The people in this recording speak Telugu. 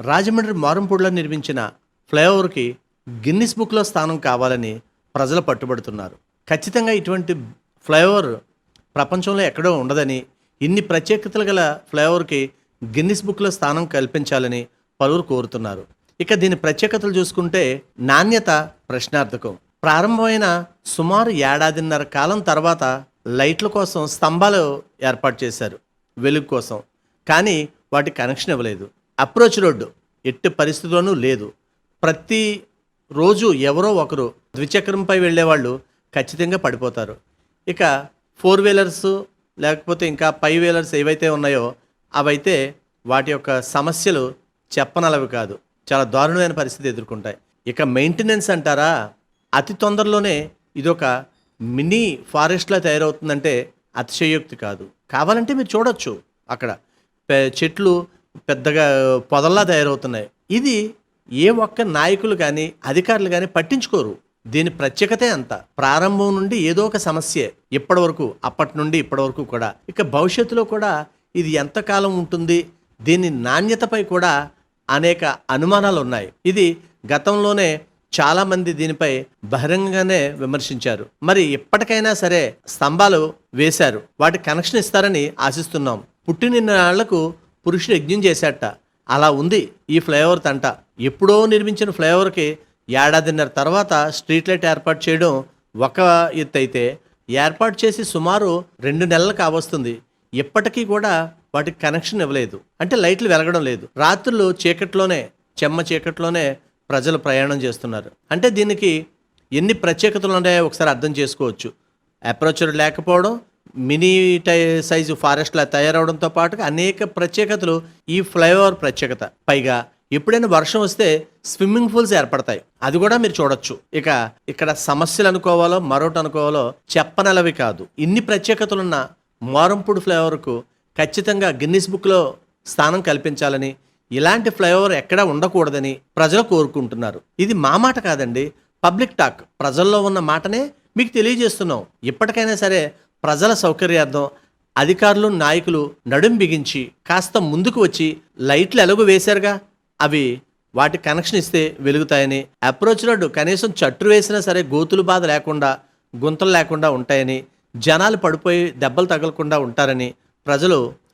రాజమండ్రి మారంపూడిలో నిర్మించిన ఫ్లైఓవర్కి గిన్నిస్ బుక్లో స్థానం కావాలని ప్రజలు పట్టుబడుతున్నారు. ఖచ్చితంగా ఇటువంటి ఫ్లైఓవర్ ప్రపంచంలో ఎక్కడో ఉండదని ఇన్ని ప్రత్యేకతలు గల ఫ్లైఓవర్కి గిన్నిస్ బుక్లో స్థానం కల్పించాలని పలువురు కోరుతున్నారు. ఇక దీని ప్రత్యేకతలు చూసుకుంటే నాణ్యత ప్రశ్నార్థకం. ప్రారంభమైన సుమారు ఏడాదిన్నర కాలం తర్వాత లైట్ల కోసం స్తంభాలు ఏర్పాటు చేశారు వెలుగు కోసం. కానీ వాటి కనెక్షన్ ఇవ్వలేదు. Approach road. ఎట్టి పరిస్థితుల్లోనూ లేదు. ప్రతి రోజు ఎవరో ఒకరు ద్విచక్రంపై వెళ్ళేవాళ్ళు ఖచ్చితంగా పడిపోతారు. ఇక ఫోర్ వీలర్స్ లేకపోతే ఇంకా పై వీలర్స్ ఏవైతే ఉన్నాయో అవైతే వాటి యొక్క సమస్యలు చెప్పనలవి కాదు. చాలా దారుణమైన పరిస్థితి ఎదుర్కొంటాయి. ఇక మెయింటెనెన్స్ అంటారా? అతి తొందరలోనే ఇదొక మినీ ఫారెస్ట్లా తయారవుతుందంటే అతిశయోక్తి కాదు. కావాలంటే మీరు చూడొచ్చు అక్కడ. చెట్లు పెద్దగా పొదల్లా తయారవుతున్నాయి. ఇది ఏ ఒక్క నాయకులు కానీ అధికారులు కానీ పట్టించుకోరు. దీని ప్రత్యేకతే అంత. ప్రారంభం నుండి ఏదో ఒక సమస్య. ఇప్పటి వరకు అప్పటి నుండి ఇప్పటి వరకు కూడా. ఇక భవిష్యత్తులో కూడా ఇది ఎంతకాలం ఉంటుంది? దీని నాణ్యతపై కూడా అనేక అనుమానాలు ఉన్నాయి. ఇది గతంలోనే చాలామంది దీనిపై బహిరంగంగానే విమర్శించారు. మరి ఇప్పటికైనా సరే స్తంభాలు వేశారు. వాటి కనెక్షన్ ఇస్తారని ఆశిస్తున్నాం. పుట్టినిన్నాళ్ళకు పురుషుడు యజ్ఞం చేశాట. అలా ఉంది. ఈ ఫ్లైఓవర్ తంట. ఎప్పుడో నిర్మించిన ఫ్లైఓవర్కి ఏడాదిన్నర తర్వాత స్ట్రీట్ లైట్ ఏర్పాటు చేయడం ఒక ఎత్తు అయితే ఏర్పాటు చేసి సుమారు రెండు నెలలు కావస్తుంది. ఇప్పటికీ కూడా వాటికి కనెక్షన్ ఇవ్వలేదు. అంటే లైట్లు వెలగడం లేదు. రాత్రులు చీకట్లోనే చెమ్మ చీకట్లోనే ప్రజలు ప్రయాణం చేస్తున్నారు. అంటే దీనికి ఎన్ని ప్రత్యేకతలు ఉన్నాయో ఒకసారి అర్థం చేసుకోవచ్చు. అప్రోచర్ లేకపోవడం మినీ టై సైజు ఫారెస్ట్లా తయారవడంతో పాటుగా అనేక ప్రత్యేకతలు ఈ ఫ్లైఓవర్ ప్రత్యేకత. పైగా ఎప్పుడైనా వర్షం వస్తే స్విమ్మింగ్ పూల్స్ ఏర్పడతాయి. అది కూడా మీరు చూడొచ్చు. ఇక ఇక్కడ సమస్యలు అనుకోవాలో మరొకటి అనుకోవాలో చెప్పనలవి కాదు. ఇన్ని ప్రత్యేకతలున్న మారంపూడి ఫ్లైఓవర్కు ఖచ్చితంగా గిన్నిస్ బుక్లో స్థానం కల్పించాలని ఇలాంటి ఫ్లైఓవర్ ఎక్కడా ఉండకూడదని ప్రజలు కోరుకుంటున్నారు. ఇది మా మాట కాదండి పబ్లిక్ టాక్. ప్రజల్లో ఉన్న మాటనే మీకు తెలియజేస్తున్నాం. ఇప్పటికైనా సరే ప్రజల సౌకర్యార్థం అధికారులు నాయకులు నడుం బిగించి కాస్త ముందుకు వచ్చి లైట్లు ఎలుగు వేశారుగా. అవి వాటి కనెక్షన్ ఇస్తే వెలుగుతాయని అప్రోచ్ రోడ్డు కనీసం చట్టు వేసినా సరే గోతులు బాధ లేకుండా గుంతలు లేకుండా ఉంటాయని జనాలు పడిపోయి దెబ్బలు తగలకుండా ఉంటారని ప్రజలు